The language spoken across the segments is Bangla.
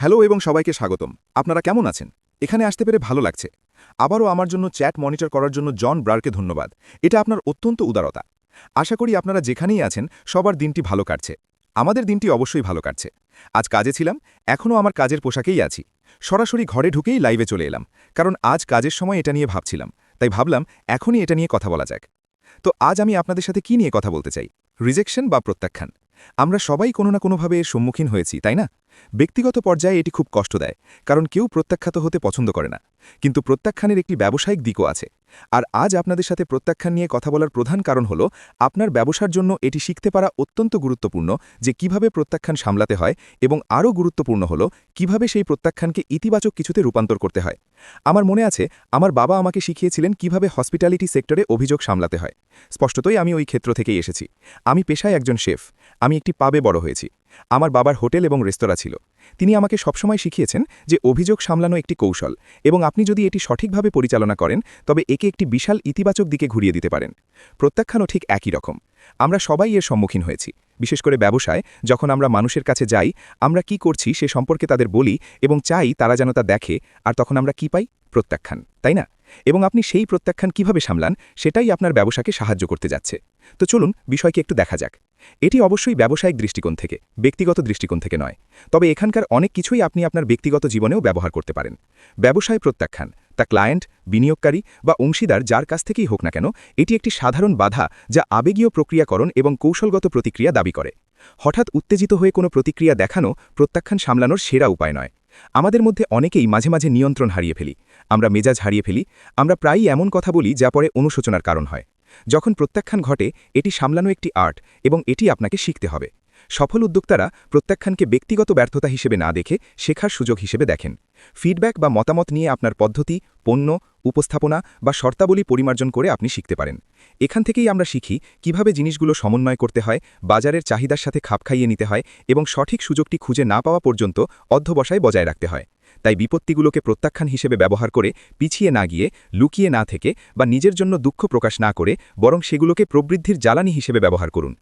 হ্যালো এবং সবাইকে স্বাগতম। আপনারা কেমন আছেন? এখানে আসতে পেরে ভালো লাগছে। আবারও আমার জন্য চ্যাট মনিটর করার জন্য জন ব্রারকে ধন্যবাদ। এটা আপনার অত্যন্ত উদারতা। আশা করি আপনারা যেখানেই আছেন, সবার দিনটি ভালো কাটছে। আমাদের দিনটি অবশ্যই ভালো কাটছে। আজ কাজে ছিলাম, এখনও আমার কাজের পোশাকেই আছি। সরাসরি ঘরে ঢুকেই লাইভে চলে এলাম, কারণ আজ কাজের সময় এটা নিয়ে ভাবছিলাম। তাই ভাবলাম, এখনই এটা নিয়ে কথা বলা যাক। তো আজ আমি আপনাদের সাথে কি নিয়ে কথা বলতে চাই? রিজেকশন বা প্রত্যাখ্যান? আমরা সবাই কোনো না কোনোভাবে এর সম্মুখীন হয়েছি, তাই না? ব্যক্তিগত পর্যায়ে এটি খুব কষ্ট দেয়, কারণ কেউ প্রত্যাখ্যাত হতে পছন্দ করে না। কিন্তু প্রত্যাখ্যানের একটি ব্যবসায়িক দিকও আছে। আর আজ আপনাদের সাথে প্রত্যাখ্যান নিয়ে কথা বলার প্রধান কারণ হল, আপনার ব্যবসার জন্য এটি শিখতে পারা অত্যন্ত গুরুত্বপূর্ণ যে কীভাবে প্রত্যাখ্যান সামলাতে হয় এবং আরও গুরুত্বপূর্ণ হল, কীভাবে সেই প্রত্যাখ্যানকে ইতিবাচক কিছুতে রূপান্তর করতে হয়। আমার মনে আছে, আমার বাবা আমাকে শিখিয়েছিলেন কীভাবে হসপিটালিটি সেক্টরে অভিযোগ সামলাতে হয়। স্পষ্টতই আমি ওই ক্ষেত্র থেকেই এসেছি। আমি পেশায় একজন শেফ। আমি একটি পাবে বড় হয়েছি। আমার বাবার হোটেল এবং রেস্তোরাঁ ছিল। তিনি আমাকে সবসময় শিখিয়েছেন যে অভিযোগ সামলানো একটি কৌশল এবং আপনি যদি এটি সঠিকভাবে পরিচালনা করেন, তবে একে একটি বিশাল ইতিবাচক দিকে ঘুরিয়ে দিতে পারেন। প্রত্যাখ্যানও ঠিক একই রকম। আমরা সবাই এর সম্মুখীন হয়েছি, বিশেষ করে ব্যবসায়, যখন আমরা মানুষের কাছে যাই, আমরা কি করছি সে সম্পর্কে তাদের বলি এবং চাই তারা যেন তা দেখে, আর তখন আমরা কি পাই? প্রত্যাখ্যান, তাই না? এবং আপনি সেই প্রত্যাখ্যান কীভাবে সামলান সেটাই আপনার ব্যবসাকে সাহায্য করতে যাচ্ছে। তো চলুন বিষয়কে একটু দেখা যাক। এটি অবশ্যই ব্যবসায়িক দৃষ্টিকোণ থেকে, ব্যক্তিগত দৃষ্টিকোণ থেকে নয়। তবে এখানকার অনেক কিছুই আপনি আপনার ব্যক্তিগত জীবনেও ব্যবহার করতে পারেন। ব্যবসায় প্রত্যাখ্যান, তা ক্লায়েন্ট, বিনিয়োগকারী বা অংশীদার যার কাছ থেকেই হোক না কেন, এটি একটি সাধারণ বাধা যা আবেগীয় প্রক্রিয়াকরণ এবং কৌশলগত প্রতিক্রিয়া দাবি করে। হঠাৎ উত্তেজিত হয়ে কোনো প্রতিক্রিয়া দেখানো, প্রত্যাখ্যান সামলানোর সেরা উপায় নয়। আমাদের মধ্যে অনেকেই মাঝে মাঝে নিয়ন্ত্রণ হারিয়ে ফেলি। আমরা মেজাজ হারিয়ে ফেলি, আমরা প্রায়ই এমন কথা বলি যা পরে অনুশোচনার কারণ হয়। যখন প্রত্যাখ্যান ঘটে, এটি সামলানো একটি আর্ট এবং এটি আপনাকে শিখতে হবে। সফল উদ্যোক্তারা প্রত্যাখ্যানকে ব্যক্তিগত ব্যর্থতা হিসেবে না দেখে শেখার সুযোগ হিসেবে দেখেন। ফিডব্যাক বা মতামত নিয়ে আপনার পদ্ধতি, পণ্য, উপস্থাপনা বা শর্তাবলী পরিমার্জন করে আপনি শিখতে পারেন। এখান থেকেই আমরা শিখি কীভাবে জিনিসগুলো সমন্বয় করতে হয়, বাজারের চাহিদার সাথে খাপ খাইয়ে নিতে হয় এবং সঠিক সুযোগটি খুঁজে না পাওয়া পর্যন্ত অধ্যবসায় বজায় রাখতে হয়। তাই বিপত্তিগুলোকে প্রত্যাখ্যান হিসেবে ব্যবহার করে পিছিয়ে না গিয়ে, লুকিয়ে না থেকে বা নিজের জন্য দুঃখ প্রকাশ না করে বরং সেগুলোকে প্রবৃদ্ধির জ্বালানি হিসেবে ব্যবহার করুন।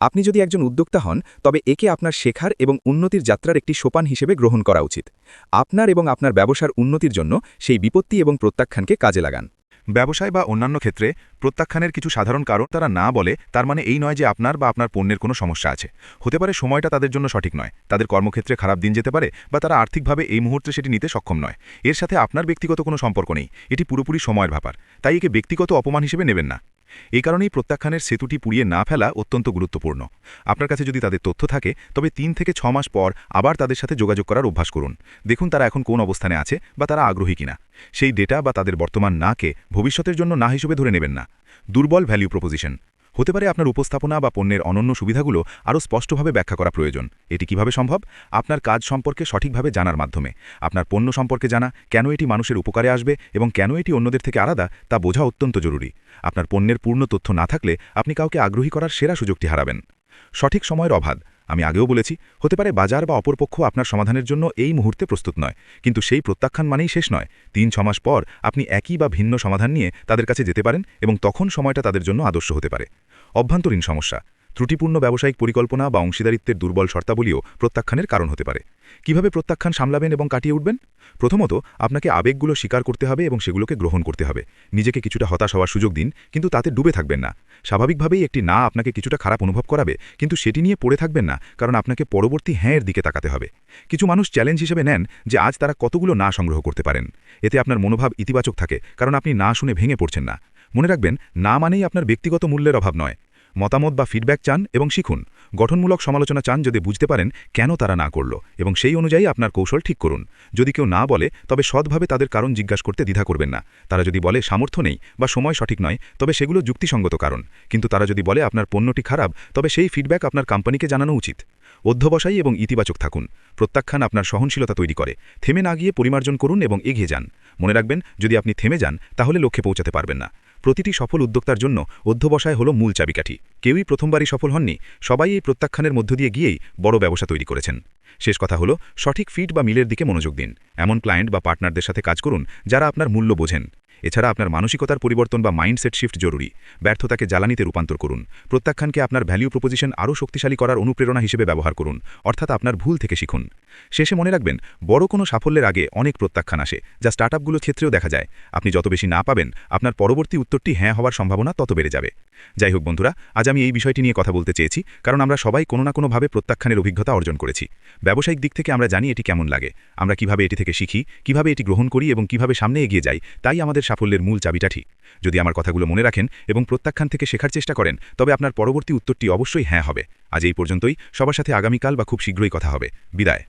আপনি যদি একজন উদ্যোক্তা হন, তবে একে আপনার শেখার এবং উন্নতির যাত্রার একটি সোপান হিসেবে গ্রহণ করা উচিত। আপনার এবং আপনার ব্যবসার উন্নতির জন্য সেই বিপত্তি এবং প্রত্যাখ্যানকে কাজে লাগান। ব্যবসায় বা অন্যান্য ক্ষেত্রে প্রত্যাখ্যানের কিছু সাধারণ কারণ তারা না বলে, তার মানে এই নয় যে আপনার বা আপনার পণ্যের কোনো সমস্যা আছে। হতে পারে সময়টা তাদের জন্য সঠিক নয়, তাদের কর্মক্ষেত্রে খারাপ দিন যেতে পারে বা তারা আর্থিকভাবে এই মুহূর্তে সেটি নিতে সক্ষম নয়। এর সাথে আপনার ব্যক্তিগত কোনো সম্পর্ক নেই, এটি পুরোপুরি সময়ের ব্যাপার, তাই একে ব্যক্তিগত অপমান হিসেবে নেবেন না। এই কারণেই প্রত্যাখ্যানের সেতুটি পুড়িয়ে না ফেলা অত্যন্ত গুরুত্বপূর্ণ। আপনার কাছে যদি তাদের তথ্য থাকে, তবে তিন থেকে ছ মাস পর আবার তাদের সাথে যোগাযোগ করার অভ্যাস করুন। দেখুন তারা এখন কোন অবস্থানে আছে বা তারা আগ্রহী কিনা। সেই ডেটা বা তাদের বর্তমান নাকে ভবিষ্যতের জন্য না হিসেবে ধরে নেবেন না। দুর্বল ভ্যালু প্রপোজিশন হতে পারে আপনার উপস্থাপনা বা পণ্যের অনন্য সুবিধাগুলো আরও স্পষ্টভাবে ব্যাখ্যা করা প্রয়োজন। এটি কীভাবে সম্ভব? আপনার কাজ সম্পর্কে সঠিকভাবে জানার মাধ্যমে। আপনার পণ্য সম্পর্কে জানা, কেন এটি মানুষের উপকারে আসবে এবং কেন এটি অন্যদের থেকে আলাদা, তা বোঝা অত্যন্ত জরুরি। আপনার পণ্যের পূর্ণ তথ্য না থাকলে আপনি কাউকে আগ্রহী করার সেরা সুযোগটি হারাবেন। সঠিক সময়ের অভাব আমি আগেও বলেছি, হতে পারে বাজার বা অপরপক্ষ আপনার সমাধানের জন্য এই মুহূর্তে প্রস্তুত নয়। কিন্তু সেই প্রত্যাখ্যান মানেই শেষ নয়। তিন ছমাস পর আপনি একই বা ভিন্ন সমাধান নিয়ে তাদের কাছে যেতে পারেন এবং তখন সময়টা তাদের জন্য আদর্শ হতে পারে। অভ্যন্তরীণ সমস্যা, ত্রুটিপূর্ণ ব্যবসায়িক পরিকল্পনা বা অংশীদারিত্বের দুর্বল শর্তাবলীও প্রত্যাখ্যানের কারণ হতে পারে। কীভাবে প্রত্যাখ্যান সামলাবেন এবং কাটিয়ে উঠবেন? প্রথমত, আপনাকে আবেগগুলো স্বীকার করতে হবে এবং সেগুলোকে গ্রহণ করতে হবে। নিজেকে কিছুটা হতাশ হওয়ার সুযোগ দিন, কিন্তু তাতে ডুবে থাকবেন না। স্বাভাবিকভাবেই একটি না আপনাকে কিছুটা খারাপ অনুভব করাবে, কিন্তু সেটি নিয়ে পড়ে থাকবেন না, কারণ আপনাকে পরবর্তী হ্যাঁয়ের দিকে তাকাতে হবে। কিছু মানুষ চ্যালেঞ্জ হিসেবে নেন যে আজ তারা কতগুলো না সংগ্রহ করতে পারেন। এতে আপনার মনোভাব ইতিবাচক থাকে, কারণ আপনি না শুনে ভেঙে পড়ছেন না। মনে রাখবেন, না মানেই আপনার ব্যক্তিগত মূল্যের অভাব নয়। মতামত বা ফিডব্যাক চান এবং শিখুন। গঠনমূলক সমালোচনা চান যদি বুঝতে পারেন কেন তারা না করল এবং সেই অনুযায়ী আপনার কৌশল ঠিক করুন। যদি কেউ না বলে, তবে সৎভাবে তাদের কারণ জিজ্ঞাসা করতে দ্বিধা করবেন না। তারা যদি বলে, সামর্থ্য নেই বা সময় সঠিক নয় তবে সেগুলো যুক্তিসঙ্গত কারণ। কিন্তু তারা যদি বলে, আপনার পণ্যটি খারাপ তবে সেই ফিডব্যাক আপনার কোম্পানিকে জানানো উচিত। অধ্যবসায়ী এবং ইতিবাচক থাকুন। প্রত্যাখ্যান আপনার সহনশীলতা তৈরি করে। থেমে না গিয়ে পরিমার্জন করুন এবং এগিয়ে যান। মনে রাখবেন, যদি আপনি থেমে যান, তাহলে লক্ষ্যে পৌঁছাতে পারবেন না। প্রতিটি সফল উদ্যোক্তার জন্য অধ্যবসায় হল মূল চাবিকাঠি। কেউই প্রথমবারই সফল হননি, সবাই এই প্রত্যাখ্যানের মধ্য দিয়ে গিয়েই বড় ব্যবসা তৈরি করেছেন। শেষ কথা হলো, সঠিক ফিট বা মিলের দিকে মনোযোগ দিন। এমন ক্লায়েন্ট বা পার্টনারদের সাথে কাজ করুন যারা আপনার মূল্য বোঝেন। এছাড়া আপনার মানসিকতার পরিবর্তন বা মাইন্ডসেট শিফট জরুরি। ব্যর্থতাকে জ্বালানিতে রূপান্তর করুন। প্রত্যাখ্যানকে আপনার ভ্যালিউ প্রপোজিশন আরও শক্তিশালী করার অনুপ্রেরণা হিসেবে ব্যবহার করুন, অর্থাৎ আপনার ভুল থেকে শিখুন। শেষে মনে রাখবেন, বড় কোনো সাফল্যের আগে অনেক প্রত্যাখ্যান আসে, যা স্টার্টআপগুলোর ক্ষেত্রেও দেখা যায়। আপনি যত বেশি না পাবেন, আপনার পরবর্তী উত্তরটি হ্যাঁ হওয়ার সম্ভাবনা তত বেড়ে যাবে। যাই হোক বন্ধুরা, আজ আমি এই বিষয়টি নিয়ে কথা বলতে চেয়েছি, কারণ আমরা সবাই কোনো না কোনোভাবে প্রত্যাখ্যানের অভিজ্ঞতা অর্জন করেছি। ব্যবসায়িক দিক থেকে আমরা জানি এটি কেমন লাগে, আমরা কীভাবে এটি থেকে শিখি, কীভাবে এটি গ্রহণ করি এবং কীভাবে সামনে এগিয়ে যাই, তাই আমাদের সাফল্যের মূল চাবিটাঠি যদি আমার কথাগুলো মনে রাখেন এবং প্রত্যাখ্যান থেকে শেখার চেষ্টা করেন, তবে আপনার পরবর্তী উত্তরটি অবশ্যই হ্যাঁ হবে। আজ এই পর্যন্তই। সবার সাথে আগামীকাল বা খুব শীঘ্রই কথা হবে। বিদায়।